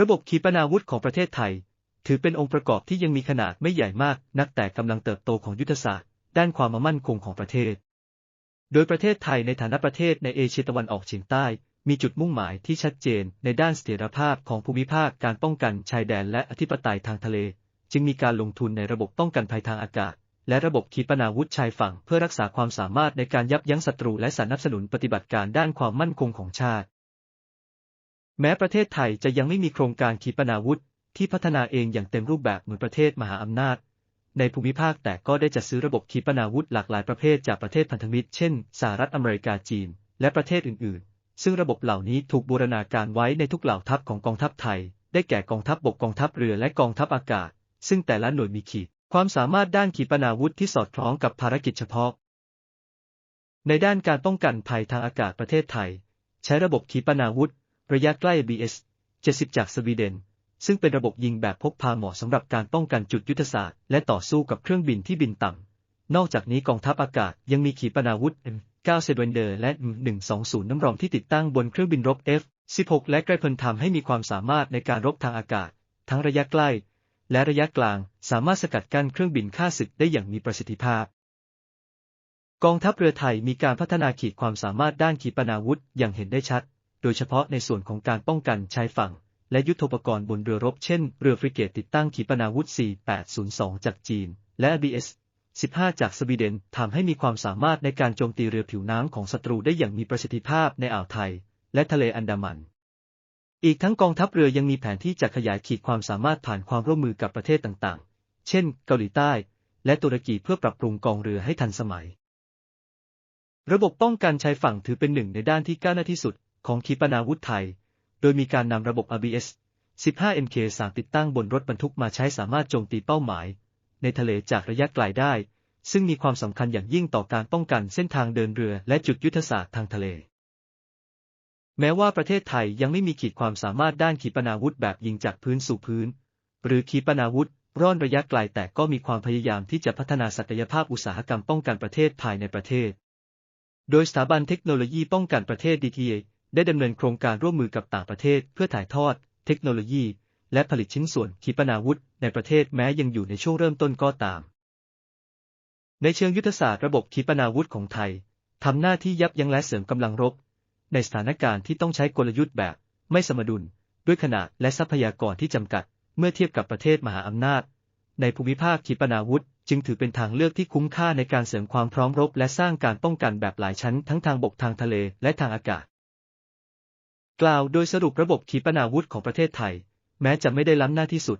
ระบบขีปนาวุธของประเทศไทย ถือเป็นองค์ประกอบที่ยังมีขนาดไม่ใหญ่มากนักแต่กำลังเติบโตของยุทธศาสตร์ ด้านความมั่นคงของประเทศ โดยประเทศไทยในฐานะประเทศในเอเชียตะวันออกเฉียงใต้ มีจุดมุ่งหมายที่ชัดเจนในด้านเสถียรภาพของภูมิภาคการป้องกันชายแดนและอธิปไตยทางทะเล จึงมีการลงทุนในระบบป้องกันภัยทางอากาศ และระบบขีปนาวุธชายฝั่งเพื่อรักษาความสามารถในการยับยั้งศัตรูและสนับสนุนปฏิบัติการด้านความมั่นคงของชาติ แม้ประเทศไทยจะยังไม่มีโครงการขีปนาวุธที่พัฒนาเองอย่างเต็มรูปแบบเหมือนประเทศมหาอำนาจ ในภูมิภาคแต่ก็ได้จัดซื้อระบบขีปนาวุธหลากหลายประเภทจากประเทศพันธมิตร เช่น สหรัฐอเมริกาจีน และประเทศอื่น ๆ ซึ่งระบบเหล่านี้ถูกบูรณาการไว้ในทุกเหล่าทัพของกองทัพไทย ได้แก่กองทัพบบกกองทัพเรือและกองทัพอากาศ ซึ่งแต่ละหน่วยมีขีด ความสามารถด้านขีปนาวุธที่สอดคล้องกับภารกิจเฉพาะ ในด้านการป้องกันภัยทางอากาศประเทศไทย ใช้ระบบขีปนาวุธ ระยะใกล้ BS 70 จากสวีเดน ซึ่งเป็นระบบยิงแบบพกพาเหมาะสำหรับการป้องกันจุดยุทธศาสตร์ และต่อสู้กับเครื่องบินที่บินต่ำ นอกจากนี้กองทัพอากาศยังมีขีปนาวุธ M9 เซเวนเดอร์และ M120 น้ำรองที่ติดตั้งบนเครื่องบินรบ F16 และไกรพลทำให้มีความสามารถในการรบทางอากาศ ทั้งระยะใกล้ และระยะกลางสามารถสกัดกั้นเครื่องบินฆ่าศึกได้อย่างมีประสิทธิภาพกองทัพเรือไทยมีการพัฒนาขีดความสามารถด้านขีปนาวุธอย่างเห็นได้ชัด โดยเฉพาะในส่วนของการป้องกันชายฝั่ง และยุทโธปกรณ์บนเรือรบเช่น เรือฟริเกตติดตั้งขีปนาวุธ 4802 จากจีน และ ABS 15 จากสวีเดนทำให้มีความสามารถในการโจมตีเรือผิวน้ำของศัตรูได้อย่างมีประสิทธิภาพในอ่าวไทย และทะเลอันดามัน อีกทั้งกองทัพเรือยังมีแผนที่จะขยายขีดความสามารถผ่านความร่วมมือกับประเทศต่างๆ เช่น เกาหลีใต้ และตุรกีเพื่อปรับปรุงกองเรือให้ทันสมัย ระบบป้องกันชายฝั่งถือเป็นหนึ่งในด้านที่ก้าวหน้าที่สุด ของขีปนาวุธไทย โดยมีการนำระบบ ABS 15 MK3 ติดตั้งบนรถบรรทุกมาใช้สามารถโจมตีเป้าหมาย ในทะเลจากระยะไกลได้ ซึ่งมีความสำคัญอย่างยิ่งต่อการป้องกันเส้นทางเดินเรือและจุดยุทธศาสตร์ทางทะเล แม้ว่าประเทศไทยยังไม่มีขีดความสามารถด้านขีปนาวุธแบบยิงจากพื้นสู่พื้น หรือขีปนาวุธร่อนระยะไกลแต่ก็มีความพยายามที่จะพัฒนาศักยภาพอุตสาหกรรมป้องกันประเทศภายในประเทศ โดยสถาบันเทคโนโลยีป้องกันประเทศ DTA ได้ดำเนินโครงการร่วมมือกับต่างประเทศเพื่อถ่ายทอด เทคโนโลยี และผลิตชิ้นส่วนขีปนาวุธในประเทศแม้ยังอยู่ในช่วงเริ่มต้นก็ตาม ในเชิงยุทธศาสตร์ระบบขีปนาวุธของไทยทำหน้าที่ยับยั้งและเสริมกำลังรบ ในสถานการณ์ที่ต้องใช้กลยุทธ์แบบไม่สมดุล ด้วยขนาดและทรัพยากรที่จำกัด เมื่อเทียบกับประเทศมหาอำนาจ ในภูมิภาคขีปนาวุธจึงถือเป็นทางเลือกที่คุ้มค่าในการเสริมความพร้อมรบ และสร้างการป้องกันแบบหลายชั้นทั้งทางบกทางทะเลและทางอากาศ กล่าวโดยสรุประบบขีปนาวุธของประเทศไทย แม้จะไม่ได้ล้ำหน้าที่สุด